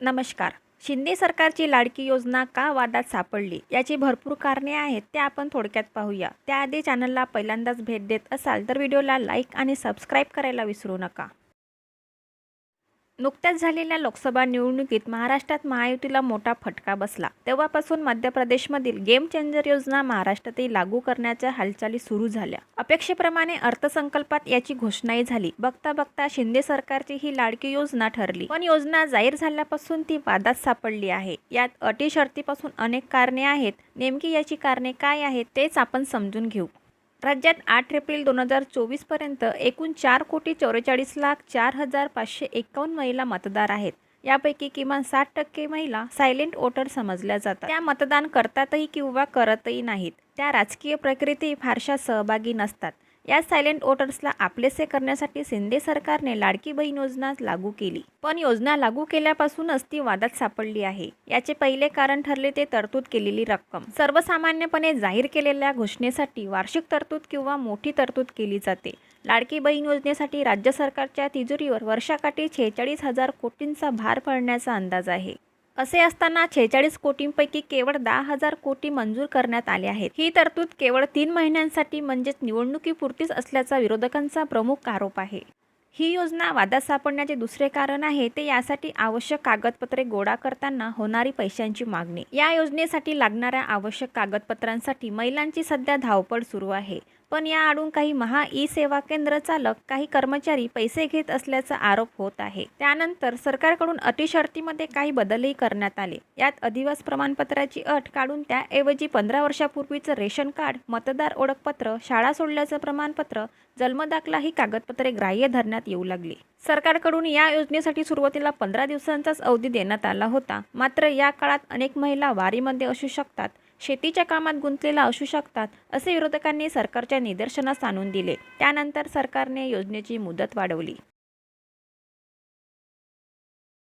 नमस्कार. शिंदे सरकारची लाडकी योजना का वादात सापडली? याची भरपूर कारणे आहेत ते आपण थोडक्यात पाहूया. त्याआधी चॅनलला पहिल्यांदाच भेट देत असाल तर व्हिडिओला लाईक आणि सबस्क्राईब करायला विसरू नका. नुकत्याच झालेल्या लोकसभा निवडणुकीत महाराष्ट्रात महायुतीला मोठा फटका बसला. तेव्हापासून मध्य प्रदेशमधील गेम चेंजर योजना महाराष्ट्रातही लागू करण्याच्या हालचाली सुरू झाल्या. अपेक्षेप्रमाणे अर्थसंकल्पात याची घोषणाही झाली. बघता बघता शिंदे सरकारची ही लाडकी योजना ठरली. पण योजना जाहीर झाल्यापासून ती वादात सापडली आहे. यात अटी शर्तीपासून अनेक कारणे आहेत. नेमकी याची कारणे काय आहेत तेच आपण समजून घेऊ. राज्यात आठ एप्रिल दोन हजार चोवीसपर्यंत एकूण चार कोटी चौवेचाळीस लाख चार हजार पाचशे एकावन्न महिला मतदार आहेत. यापैकी किमान साठ टक्के महिला सायलेंट वोटर समजल्या जातात. त्या मतदान करतातही किंवा करतही नाहीत. त्या राजकीय प्रक्रियेतही फारशा सहभागी नसतात. या सायलेंट वोटर्सला आपलेसे करण्यासाठी शिंदे सरकारने लाडकी बहीण योजना लागू केली. पण योजना लागू केल्यापासूनच ती वादात सापडली आहे. याचे पहिले कारण ठरले ते तरतूद केलेली रक्कम. सर्वसामान्यपणे जाहीर केलेल्या घोषणेसाठी वार्षिक तरतूद किंवा मोठी तरतूद केली जाते. लाडकी बहीण योजनेसाठी राज्य सरकारच्या तिजोरीवर वर्षाकाठी छेचाळीस हजार कोटींचा भार पडण्याचा अंदाज आहे. असे असताना छेचाळीस कोटींपैकी केवळ दहा हजार कोटी मंजूर करण्यात आले आहेत. ही तरतूद केवळ तीन महिन्यांसाठी म्हणजेच निवडणुकीपुरतीच असल्याचा विरोधकांचा प्रमुख आरोप आहे. ही योजना वादात सापडण्याचे दुसरे कारण आहे ते यासाठी आवश्यक कागदपत्रे गोळा करताना होणारी पैशांची मागणी. या योजनेसाठी लागणाऱ्या आवश्यक कागदपत्रांसाठी महिलांची सध्या धावपळ सुरू आहे. पण या आडून काही महा ई सेवा केंद्र चालक काही कर्मचारी पैसे घेत असल्याचा आरोप होत आहे. त्यानंतर सरकारकडून अटीशर्तीमध्ये काही बदलही करण्यात आले. यात अधिवास प्रमाणपत्राची अट काढून त्याऐवजी पंधरा वर्षापूर्वीचं रेशन कार्ड मतदार ओळखपत्र शाळा सोडल्याचं प्रमाणपत्र जन्मदाखला ही कागदपत्रे ग्राह्य धरण्यात येऊ लागली. सरकारकडून या योजनेसाठी सुरुवातीला पंधरा दिवसांचाच अवधी देण्यात आला होता. मात्र या काळात अनेक महिला वारीमध्ये असू शकतात. शेतीच्या कामात गुंतलेला असू शकतात असे विरोधकांनी सरकारच्या निदर्शनास आणून दिले. त्यानंतर सरकारने योजनेची मुदत वाढवली.